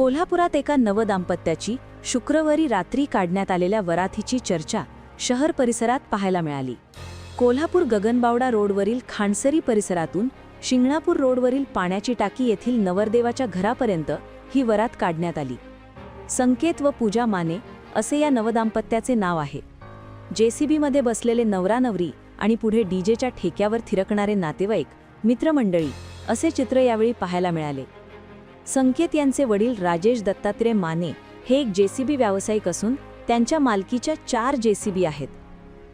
कोल्हापुरात एका नवदाम्पत्याची शुक्रवारी रात्री काढण्यात आलेल्या वरातीची चर्चा शहर परिसरात पाहायला मिळाली. कोल्हापूर गगनबावडा रोडवरील खांडसरी परिसरातून शिंगणापूर रोडवरील पाण्याची टाकी येथील नवरदेवाच्या घरापर्यंत ही वरात काढण्यात आली. संकेत व पूजा माने असे या नवदाम्पत्याचे नाव आहे. जेसीबीमध्ये बसलेले नवरा नवरी आणि पुढे डीजेच्या ठेक्यावर थिरकणारे नातेवाईक मित्रमंडळी असे चित्र यावेळी पाहायला मिळाले. संकेत यांचे वडील राजेश दत्तात्रय माने हे एक जेसीबी व्यावसायिक असून त्यांच्या मालकीच्या चार जेसीबी आहेत.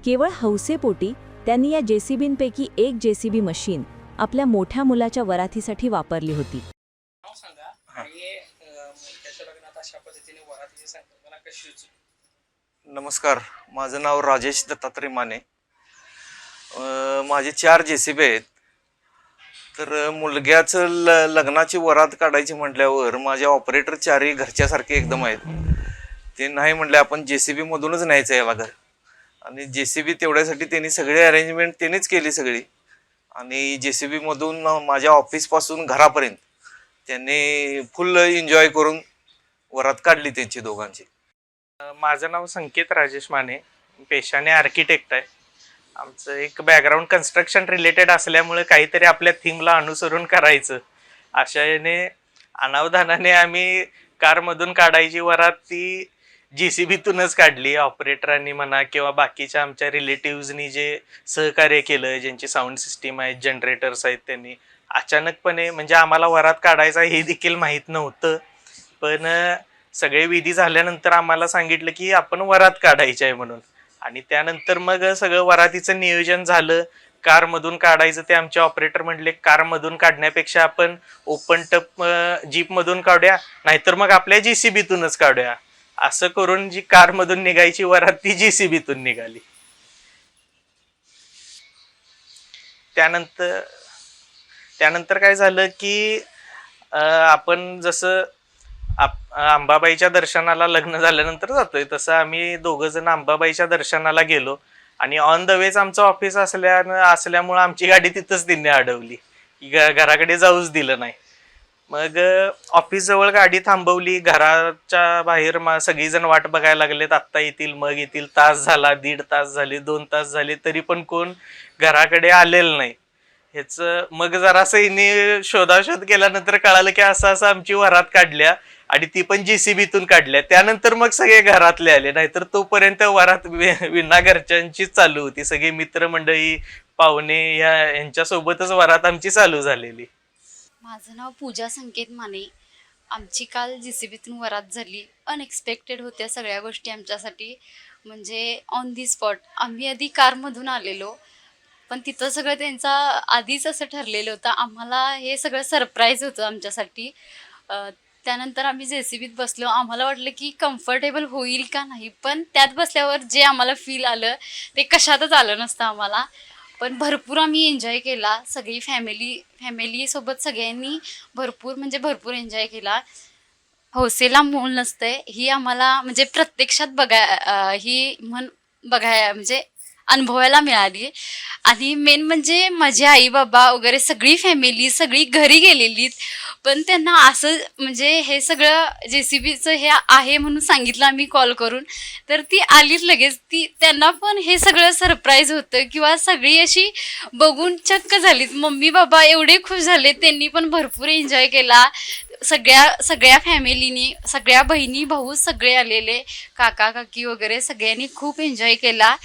केवळ हौसेपोटी त्यांनी या जेसीबींपैकी एक जेसीबी मशीन आपल्या मोठ्या मुलाच्या वरातीसाठी वापरली होती. नमस्कार. माझं नाव राजेश दत्तात्रय माने. माझे चार जे सी बी आहेत. तर मुलग्याचं ल लग्नाची वरात काढायची म्हटल्यावर माझे ऑपरेटर चारही घरच्यासारखे एकदम आहेत. ते नाही म्हटले आपण जे सी बीमधूनच न्यायचं याला घर. आणि जे सी बी तेवढ्यासाठी त्यांनी सगळी अरेंजमेंट त्यांनीच केली सगळी. आणि जे सी बीमधून माझ्या ऑफिसपासून घरापर्यंत त्यांनी फुल एन्जॉय करून वरात काढली त्यांची दोघांची. माझं नाव संकेत राजेश माने. पेशाने आर्किटेक्ट आहे. आमचं एक बॅकग्राऊंड कन्स्ट्रक्शन रिलेटेड असल्यामुळे काहीतरी आपल्या थीमला अनुसरून करायचं. अशा अनावधानाने आम्ही कारमधून काढायची वरात ती जी सी बीतूनच काढली. ऑपरेटरांनी म्हणा किंवा बाकीच्या आमच्या रिलेटिव्हजनी जे सहकार्य केलं ज्यांची साऊंड सिस्टीम आहेत जनरेटर्स आहेत त्यांनी. अचानकपणे म्हणजे आम्हाला वरात काढायचा हे देखील माहीत नव्हतं. पण सगळे विधी झाल्यानंतर आम्हाला सांगितलं की आपण वरात काढायची आहे म्हणून. आणि त्यानंतर मग सगळं वरातीचं नियोजन झालं. कारमधून काढायचं ते आमचे ऑपरेटर म्हणले कारमधून काढण्यापेक्षा आपण ओपन टप जीपमधून काढूया नाहीतर मग आपल्या जी काढूया. असं करून जी कारमधून निघायची वरात ती जी निघाली. त्यानंतर त्यानंतर काय झालं की आपण जसं आप- अंबाबाईच्या दर्शनाला लग्न झाल्यानंतर जातोय. तसं आम्ही दोघं जण अंबाबाईच्या दर्शनाला गेलो. आणि ऑन द वेच आमचं ऑफिस असल्यानं असल्यामुळं आमची गाडी तिथंच तिने अडवली. घ- घराकडे जाऊच दिलं नाही. मग ऑफिस जवळ गाडी थांबवली. घराच्या बाहेर मा सगळीजण वाट बघायला लागलेत. आत्ता येतील मग येतील. तास झाला दीड तास झाले दोन तास झाले तरी पण कोण घराकडे आलेलं नाही. ह्याच मग जरासं हिने शोधाशोध केल्यानंतर कळालं की असं असं आमची वरात काढल्या. आणि ती पण जेसीबीतून काढल्या. त्यानंतर मग सगळे घरातले आले. नाहीतर तोपर्यंत वरात वि- विना घरच्यांचीच चालू होती. सगळे मित्रमंडळी पाहुणे या यांच्यासोबतच वरात आमची चालू झालेली. माझं नाव पूजा संकेत माने. आमची काल जी सी बीतून वरात झाली. अनएक्सपेक्टेड होत्या सगळ्या गोष्टी आमच्यासाठी. म्हणजे ऑन दी स्पॉट आम्ही आधी कारमधून आलेलो. पण तिथं सगळं त्यांचा आधीच असं ठरलेलं होतं. आम्हाला हे सगळं सरप्राईज होतं आमच्यासाठी. त्यानंतर आम्ही जे सी बीत बसलो. आम्हाला वाटलं की कम्फर्टेबल होईल का नाही? पण त्यात बसल्यावर जे आम्हाला फील आलं ते कशातच आलं नसतं आम्हाला. पण भरपूर आम्ही एन्जॉय केला. सगळी फॅमिली फॅमिलीसोबत सगळ्यांनी भरपूर म्हणजे भरपूर एन्जॉय केला. हौसेला मूल नसतंय. ही आम्हाला म्हणजे प्रत्यक्षात बघा ही म्हण बघाय म्हणजे अनुभवायला मिळाली. आणि मेन म्हणजे माझे आई बाबा वगैरे सगळी फॅमिली सगळी घरी गेलेली. पण त्यांना असं म्हणजे हे सगळं जे सी बीचं हे आहे म्हणून सांगितलं आम्ही कॉल करून. तर ती आलीच लगेच. ती त्यांना पण हे सगळं सरप्राईज होतं किंवा सगळी अशी बघून चक्क झालीत. मम्मी बाबा एवढे खुश झाले त्यांनी पण भरपूर एन्जॉय केला. सगळ्या सगळ्या फॅमिलीनी सगळ्या बहिणी भाऊ सगळे आलेले. काका काकी वगैरे सगळ्यांनी खूप एन्जॉय केला.